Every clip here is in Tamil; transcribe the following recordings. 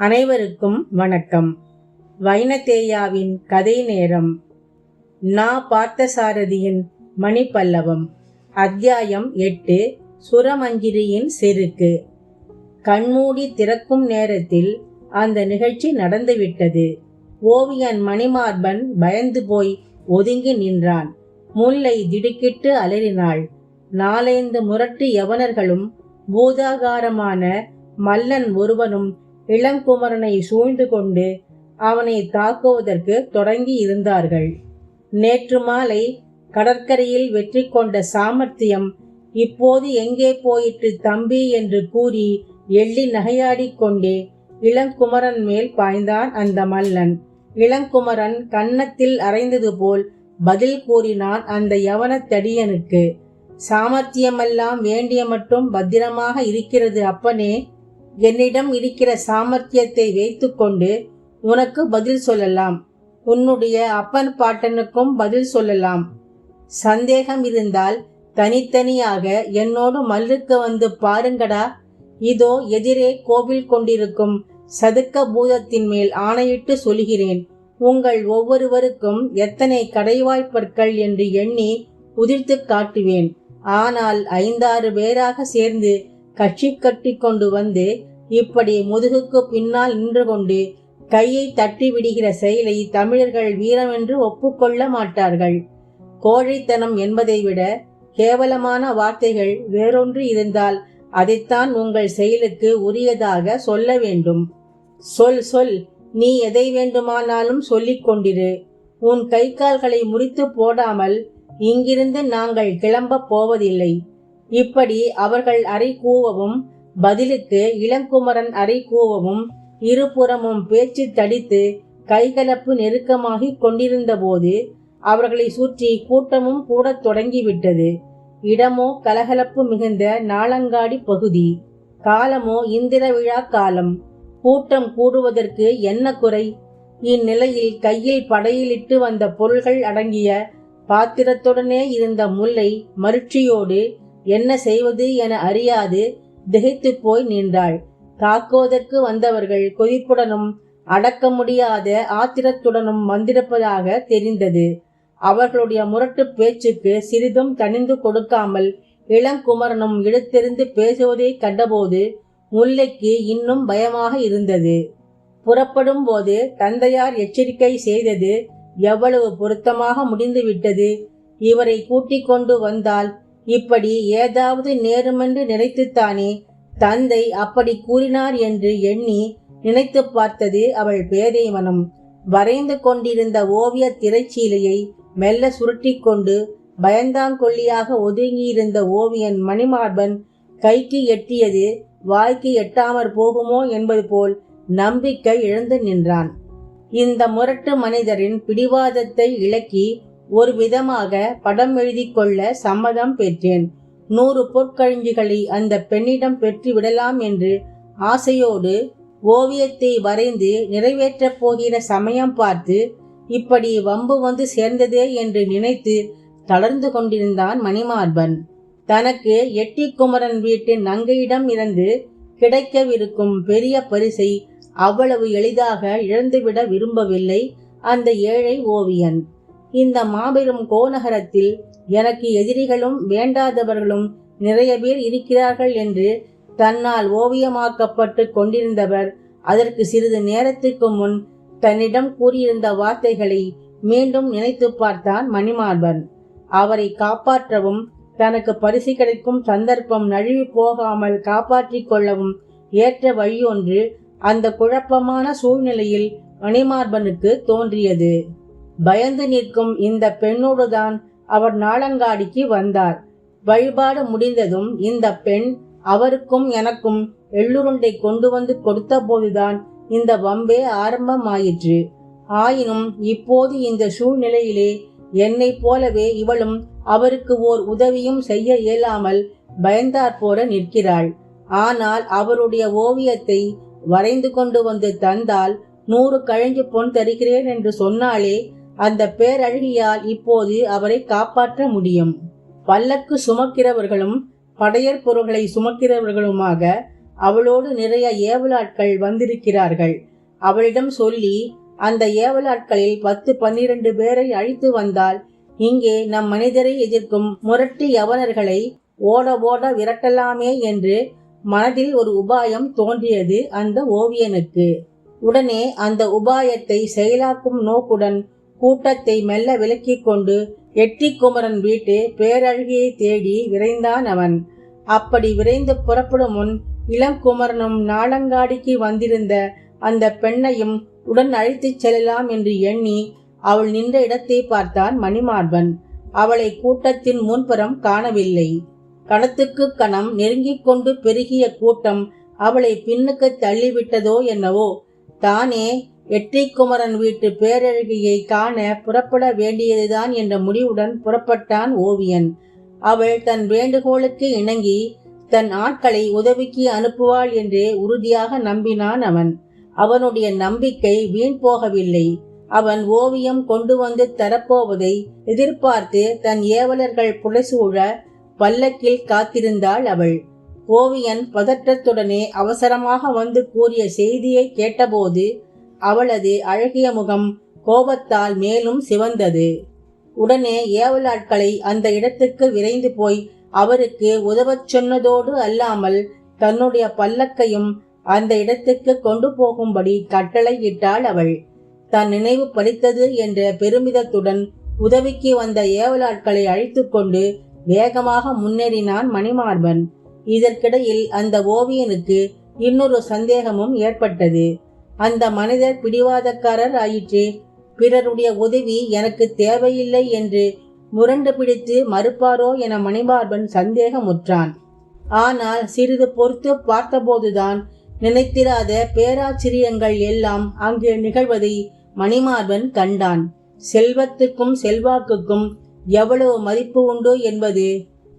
அனைவருக்கும் வணக்கம். வைனதேயாவின் கதை நேரம். நா பார்த்தசாரதியின் மணிப்பல்லவம். அத்தியாயம் எட்டு. சுரமஞ்சிரியின் செருக்கு. கண்மூடி திறக்கும் நேரத்தில் அந்த நிகழ்ச்சி நடந்துவிட்டது. ஓவியன் மணிமார்பன் பயந்து போய் ஒதுங்கி நின்றான். முல்லை திடுக்கிட்டு அலறினாள். நாலைந்து முரட்டு யவனர்களும் பூதாகாரமான மல்லன் ஒருவனும் இளங்குமரனை சூழ்ந்து கொண்டு அவனை தாக்குவதற்கு தொடங்கி இருந்தார்கள். நேற்று மாலை கடற்கரையில் வெற்றி கொண்ட சாமர்த்தியம் இப்போது எங்கே போயிற்று தம்பி என்று கூறி எள்ளி நகையாடிக் கொண்டே இளங்குமரன் மேல் பாய்ந்தான் அந்த மல்லன் இளங்குமரன் கன்னத்தில் அரைந்தது போல் பதில் கூறினான் அந்த யவனத்தடியனுக்கு சாமர்த்தியமெல்லாம் வேண்டிய மட்டும் பத்திரமாக இருக்கிறது அப்பனே என்னிடம் இருக்கிற சாமர்த்தியத்தை வைத்துக்கொண்டு உனக்கு பதில் சொல்லலாம். உன்னுடைய அப்பன் பாட்டனுக்கும் பதில் சொல்லலாம். சந்தேகம் இருந்தால் தனித்தனியாக என்னோடு மல்லுக்கு வந்து பாருங்கடா. இதோ எதிரே கோவில் கொண்டிருக்கும் சதுக்க பூதத்தின் மேல் ஆணையிட்டு சொல்கிறேன். உங்கள் ஒவ்வொருவருக்கும் எத்தனை கடைவாய்ப்பற்கள் என்று எண்ணி உதிர்த்து காட்டுவேன். ஆனால் ஐந்தாறு பேராக சேர்ந்து கட்சி கட்டி கொண்டு வந்து இப்படி முதுகுக்கு பின்னால் நின்று கொண்டு கையை தட்டி விடுகிற செயலை தமிழர்கள் வீரமென்று ஒப்புக்கொள்ள மாட்டார்கள். கோழைத்தனம் என்பதை விட கேவலமான வார்த்தைகள் வேறொன்று இருந்தால் அதைத்தான் உங்கள் செயலுக்கு உரியதாக சொல்ல வேண்டும். சொல் சொல். நீ எதை வேண்டுமானாலும் சொல்லிக் கொண்டிரு. உன் கை கால்களை முறித்து போடாமல் இங்கிருந்து நாங்கள் கிளம்பப் போவதில்லை. இப்படி அவர்கள் அறை கூவவும் பதிலுக்கு இளங்குமரன் அறை கூவவும் இருபுறமும் பேச்சு தடித்து கைகலப்பு நெருக்கமாகிக் கொண்டிருந்தபோது அவர்களை சுற்றி கூட்டமும் கூடத் தொடங்கிவிட்டது. இடமோ கலகலப்பு மிகுந்த நாளங்காடி பகுதி. காலமோ இந்திர விழா காலம். கூட்டம் கூடுவதற்கு என்ன குறை? இந்நிலையில் கையில் படையிலிட்டு வந்த பொருள்கள் அடங்கிய பாத்திரத்துடனே இருந்த முல்லை மருட்சியோடு என்ன செய்வது என அறியாது திகைத்து போய் நின்றாள். தாக்குவதற்கு வந்தவர்கள் கொதிப்புடனும் அடக்க முடியாத ஆத்திரத்துடனும் வந்திருப்பதாக தெரிந்தது. அவர்களுடைய முரட்டு பேச்சுக்கு சிறிதும் தணிந்து கொடுக்காமல் இளங்குமரனும் இழுத்தெறிந்து பேசுவதை கண்டபோது முல்லைக்கு இன்னும் பயமாக இருந்தது. புறப்படும் போது தந்தையார் எச்சரிக்கை செய்தது எவ்வளவு பொருத்தமாக முடிந்துவிட்டது இவரை கூட்டிக் கொண்டு வந்தால் இப்படி ஏதாவது நேருமென்று நினைத்துத்தானே? தந்தை அப்படி கூறினார் என்று எண்ணி நினைத்து பார்த்தது அவள் பேதை மனம். வரைந்து கொண்டிருந்த ஓவிய திரைச்சீலையை மெல்ல சுருட்டி கொண்டு பயந்தாங்கொல்லியாக ஒதுங்கியிருந்த ஓவியன் மணிமார்பன் கைக்கு எட்டியது வாய்க்கு எட்டாமற் போகுமோ என்பது போல் நம்பிக்கை இழந்து நின்றான். இந்த முரட்டு மனிதரின் பிடிவாதத்தை இழக்கி ஒரு விதமாக படம் எழுதி கொள்ள சம்மதம் பெற்றேன். நூறு பொற்கழிஞ்சுகளை அந்த பெண்ணிடம் பெற்று விடலாம் என்று ஆசையோடு ஓவியத்தை வரைந்து நிறைவேற்றப் போகிற சமயம் பார்த்து இப்படி வம்பு வந்து சேர்ந்ததே என்று நினைத்து தளர்ந்து கொண்டிருந்தான் மணிமார்பன். தனக்கு எட்டி குமரன் வீட்டு நங்கையிடம் இருந்து கிடைக்கவிருக்கும் பெரிய பரிசை அவ்வளவு எளிதாக இழந்துவிட விரும்பவில்லை அந்த ஏழை ஓவியன். இந்த மாபெரும் கோநகரத்தில் எனக்கு எதிரிகளும் வேண்டாதவர்களும் நிறைய பேர் இருக்கிறார்கள் என்று தன்னால் ஓவியமாக்கப்பட்டு கொண்டிருந்தவர் அதற்கு சிறிது நேரத்துக்கு முன் தன்னிடம் கூறியிருந்த வார்த்தைகளை மீண்டும் நினைத்து பார்த்தான் மணிமார்பன். அவரை காப்பாற்றவும் தனக்கு பரிசு கிடைக்கும் சந்தர்ப்பம் நழுவி போகாமல் காப்பாற்றிக் கொள்ளவும் ஏற்ற வழியொன்று அந்த குழப்பமான சூழ்நிலையில் மணிமார்பனுக்கு தோன்றியது. பயந்து நிற்கும் இந்த பெண்ணோடுதான் அவர் நாளங்காடிக்கு வந்தார். வழிபாடு முடிந்ததும் இந்த பெண் அவருக்கும் எனக்கும் எள்ளுருண்டை கொண்டு வந்து கொடுத்த போதுதான் இந்த வம்பே ஆரம்பமாயிற்று. ஆயினும் இப்போது இந்த சூழ்நிலையிலே என்னைப் போலவே இவளும் அவருக்கு ஓர் உதவியும் செய்ய இயலாமல் பயந்தாற் போல நிற்கிறாள். ஆனால் அவருடைய ஓவியத்தை வரைந்து கொண்டு வந்து தந்தால் நூறு கழிஞ்சு பொன் தருகிறேன் என்று சொன்னாலே அந்த பேரழகியால் இப்போது அவரை காப்பாற்ற முடியும். பல்லக்கு சுமக்கிறவர்களும் படையற் பொருள்களை சுமக்கிறவர்களுமாக அவளோடு நிறைய ஏவலாட்கள் வந்திருக்கிறார்கள். அவளிடம் சொல்லி அந்த ஏவலாட்களில் பத்து பன்னிரண்டு பேரை அழைத்து வந்தால் இங்கே நம் மனிதரை எதிர்க்கும் முரட்டு யவனர்களை ஓட ஓட விரட்டலாமே என்று மனதில் ஒரு உபாயம் தோன்றியது அந்த ஓவியனுக்கு. உடனே அந்த உபாயத்தை செயலாக்கும் நோக்குடன் கூட்டத்தை மெல்ல விலக்கிக் கொண்டு எட்டிக்குமரன் வீட்டு பேரழகியை தேடி விரைந்தான் அவன். அப்படி விரைந்து புறப்படும் முன் இளங்குமரனும் நாளங்காடிக்கு வந்திருந்த அந்த பெண்ணையும் உடன் அழைத்துச் செல்லலாம் என்று எண்ணி அவள் நின்ற இடத்தை பார்த்தான் மணிமார்பன். அவளை கூட்டத்தின் முன்புறம் காணவில்லை. கணத்துக்கு கணம் நெருங்கிக் கொண்டு பெருகிய கூட்டம் அவளை பின்னுக்கு தள்ளிவிட்டதோ என்னவோ தானே எட்டிக்குமரன் வீட்டு பேரழகியை காண புறப்பட வேண்டியதுதான் என்ற முடிவுடன் புறப்பட்டான் ஓவியன். அவள் தன் வேண்டுகோளுக்கு இணங்கி தன் ஆட்களை உதவிக்கு அனுப்புவாள் என்றே உறுதியாக நம்பினான் அவன். அவனுடைய நம்பிக்கை வீண் போகவில்லை. அவன் ஓவியம் கொண்டு வந்து தரப்போவதை எதிர்பார்த்து தன் ஏவலர்கள் புடைசூழ பல்லக்கில் காத்திருந்தாள் அவள். ஓவியன் பதற்றத்துடனே அவசரமாக வந்து கூறிய செய்தியை கேட்டபோது அவளது அழகிய முகம் கோபத்தால் மேலும் சிவந்தது. உடனே ஏவலாட்களை அந்த இடத்துக்கு விரைந்து போய் அவருக்கு உதவச் சொன்னதோடு அல்லாமல் தன்னுடைய பல்லக்கையும் அந்த இடத்துக்கு கொண்டு போகும்படி கட்டளையிட்டாள் அவள். தன் நினைவு பறித்தது என்ற பெருமிதத்துடன் உதவிக்கு வந்த ஏவலாட்களை அழைத்து கொண்டு வேகமாக முன்னேறினான் மணிமார்பன். இதற்கிடையில் அந்த ஓவியனுக்கு இன்னொரு சந்தேகமும் ஏற்பட்டது. அந்த மனிதர் பிடிவாதக்காரர் ஆயிற்று. பிறருடைய உதவி எனக்கு தேவையில்லை என்று முரண்டு பிடித்து மறுப்பாரோ என மணிமார்பன் சந்தேகமுற்றான். ஆனால் சிறிது பொறுத்து பார்த்தபோதுதான் நினைத்திராத பேராச்சரியங்கள் எல்லாம் அங்கே நிகழ்வதை மணிமார்பன் கண்டான். செல்வத்துக்கும் செல்வாக்குக்கும் எவ்வளவு மதிப்பு உண்டோ என்பது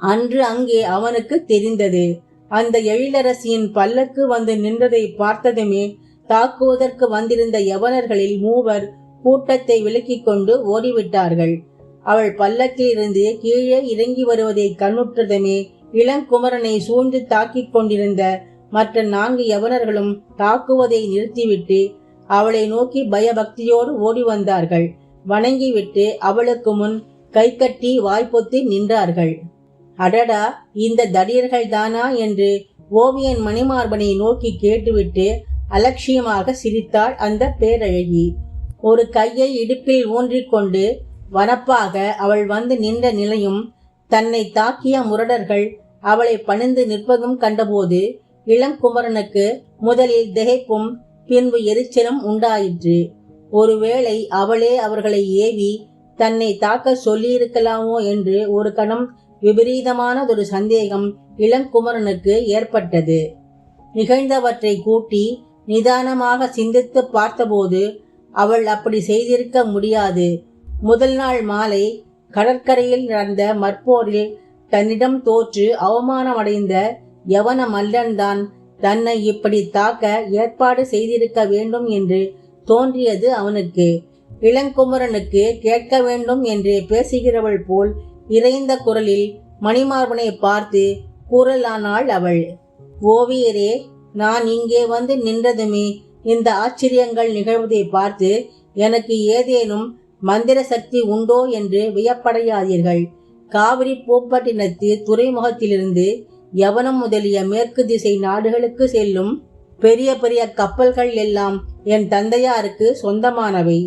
அன்று அங்கே அவனுக்கு தெரிந்தது. அந்த எழிலரசியின் பல்லக்கு வந்து நின்றதை பார்த்ததுமே தாக்குவதற்கு வந்திருந்த யவனர்களில் மூவர் கூட்டத்தை விலக்கிக் கொண்டு ஓடிவிட்டார்கள். அவள் பல்லக்கிலிருந்து கீழே இறங்கி வருவதை கண்ணுற்றதுமே இளங்குமரனை சூழ்ந்து தாக்கிக் கொண்டிருந்த மற்ற நான்கு யவனர்களும் தாக்குவதை நிறுத்திவிட்டு அவளை நோக்கி பயபக்தியோடு ஓடி வந்தார்கள். வணங்கிவிட்டு அவளுக்கு முன் கை கட்டி வாய்ப்பொத்தி நின்றார்கள். அடடா இந்த தடியர்கள் தானா என்று ஓவியன் மணிமார்பனை நோக்கி கேட்டுவிட்டு அலட்சியமாக சிரித்தாள் அந்த பேரழகி. ஒரு கையை இடுப்பில் ஊன்றிக்கொண்டு வனப்பாக அவள் வந்து நின்ற நிலையும் தன்னை தாக்கிய முரடர்கள் அவளை பணிந்து நிற்பதும் கண்டபோது இளங்குமரனுக்கு முதலில் திகைப்பும் பின்பு எரிச்சலும் உண்டாயிற்று. ஒருவேளை அவளே அவர்களை ஏவி தன்னை தாக்க சொல்லியிருக்கலாமோ என்று ஒரு கணம் விபரீதமானதொரு சந்தேகம் இளங்குமரனுக்கு ஏற்பட்டது. நிகழ்ந்தவற்றை கூட்டி நிதானமாக சிந்தித்து பார்த்தபோது அவள் அப்படி செய்திருக்க முடியாது. முதல் நாள் மாலை கடற்கரையில் நடந்த மற்போரில் தன்னிடம் தோற்று அவமானமடைந்த யவன மல்லன்தான் தன்னை இப்படி தாக்க ஏற்பாடு செய்திருக்க வேண்டும் என்று தோன்றியது அவனுக்கு. இளங்குமரனுக்கு கேட்க வேண்டும் என்று பேசுகிறவள் போல் இறைந்த குரலில் மணிமார்பனை பார்த்து கூறலானாள் அவள். ஓவியரே நான் இங்கே வந்து நின்றதுமே இந்த ஆச்சரியங்கள் நிகழ்வதை பார்த்து எனக்கு ஏதேனும் மந்திர சக்தி உண்டோ என்று வியப்படையாதீர்கள். காவிரி பூப்பட்டினத்து துறைமுகத்திலிருந்து யவனம் முதலிய மேற்கு திசை நாடுகளுக்கு செல்லும் பெரிய பெரிய கப்பல்கள் எல்லாம் என் தந்தையாருக்கு சொந்தமானவை.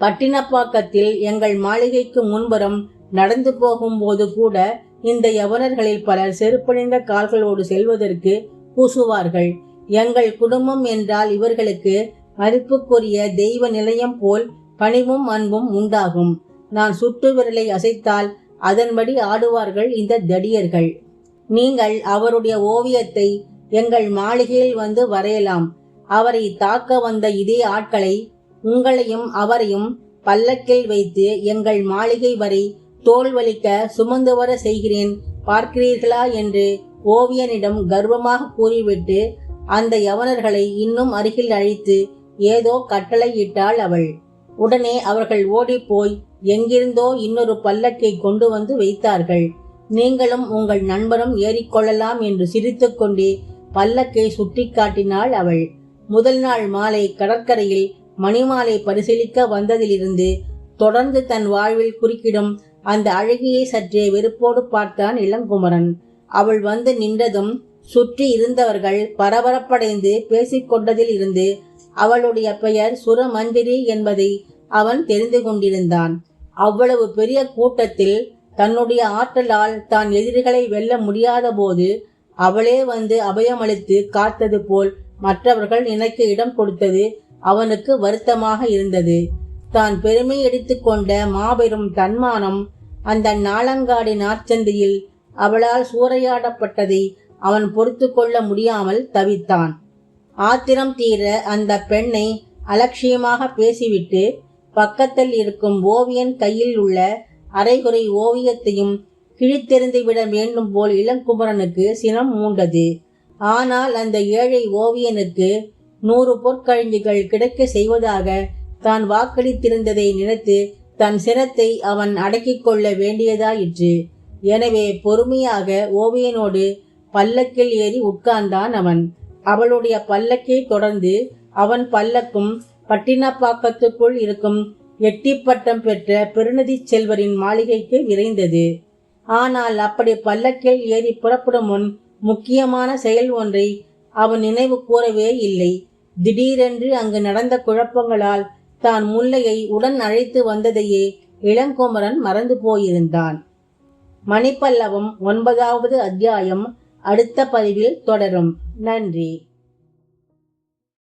பட்டினப்பாக்கத்தில் எங்கள் மாளிகைக்கு முன்புறம் நடந்து போகும்போது கூட இந்த யவனர்களில் பலர் செருப்பணிந்த கால்களோடு செல்வதற்கு பூசுவார்கள் எங்கள் குடும்பம் என்றால் இவர்களுக்கு மதிப்புக்குரிய தெய்வ நிலையம் போல் பணிவும் அன்பும் உண்டாகும். நான் சுட்டு விரலை அசைத்தால் அதன்படி ஆடுவார்கள் இந்த தடியர்கள். நீங்கள் அவருடைய ஓவியத்தை எங்கள் மாளிகையில் வந்து வரையலாம். அவரை தாக்க வந்த இதே ஆட்களை உங்களையும் அவரையும் பல்லக்கில் வைத்து எங்கள் மாளிகை வரை தோல் வலிக்க சுமந்து வர செய்கிறேன். பார்க்கிறீர்களா? என்று ஓவியனிடம் கர்வமாக கூறிவிட்டு அந்த யவனர்களை இன்னும் அருகில் அழைத்து ஏதோ கட்டளையிட்டாள் அவள். உடனே அவர்கள் ஓடிப்போய் எங்கிருந்தோ இன்னொரு பல்லக்கை கொண்டு வந்து வைத்தார்கள். நீங்களும் உங்கள் நண்பரும் ஏறிக்கொள்ளலாம் என்று சிரித்துக்கொண்டே பல்லக்கை சுட்டிக்காட்டினாள் அவள். முதல் நாள் மாலை கடற்கரையில் மணிமாலை பரிசீலிக்க வந்ததிலிருந்து தொடர்ந்து தன் வாழ்வில் குறுக்கிடும் அந்த அழகியை சற்றே வெறுப்போடு பார்த்தான் இளங்குமரன். அவள் வந்து நின்றதும் சுற்றி இருந்தவர்கள் பரபரப்படைந்து பேசிக்கொண்டதில் இருந்து அவளுடைய பெயர் சுரமந்திரி என்பதை அவன் தெரிந்து கொண்டிருந்தான். அவ்வளவு பெரிய கூட்டத்தில் தன்னுடைய ஆற்றலால் தான் எதிரிகளை வெல்ல முடியாத போது அவளே வந்து அபயமளித்து காத்தது போல் மற்றவர்கள் நினைக்க இடம் கொடுத்தது அவனுக்கு வருத்தமாக இருந்தது. தான் பெருமை எடுத்துக்கொண்ட மாபெரும் தன்மானம் அந்த நாளங்காடி நாற்சந்தியில் அவளால் சூறையாடப்பட்டதை அவன் பொறுத்து கொள்ள முடியாமல் தவித்தான். ஆத்திரம் தீர அந்த பெண்ணை அலட்சியமாக பேசிவிட்டு பக்கத்தில் இருக்கும் ஓவியன் கையில் உள்ள அரைகுறை ஓவியத்தையும் கிழித்தெறிந்து விட வேண்டும் போல் இளங்குமரனுக்கு சினம் மூண்டது. ஆனால் அந்த ஏழை ஓவியனுக்கு நூறு பொற்கழிஞ்சுகள் கிடைக்க செய்வதாக தான் வாக்களித்திருந்ததை நினைத்து தன் சினத்தை அவன் அடக்கிக் கொள்ள வேண்டியதாயிற்று. எனவே பொறுமையாக ஓவியனோடு பல்லக்கில் ஏறி உட்கார்ந்தான் அவன். அவளுடைய பல்லக்கை தொடர்ந்து அவன் பல்லக்கும் பட்டினப்பாக்கத்துக்குள் இருக்கும் எட்டிப்பட்டம் பெற்ற பெருநிதி செல்வரின் மாளிகைக்கு விரைந்தது. ஆனால் அப்படி பல்லக்கில் ஏறி புறப்படும் முன் முக்கியமான செயல் ஒன்றை அவன் நினைவு கூறவே இல்லை. திடீரென்று அங்கு நடந்த குழப்பங்களால் தான் முல்லையை உடன் அழைத்து வந்ததையே இளங்குமரன் மறந்து போயிருந்தான். மணிப்பல்லவம் ஒன்பதாவது அத்தியாயம் அடுத்த பதிவில் தொடரும். நன்றி.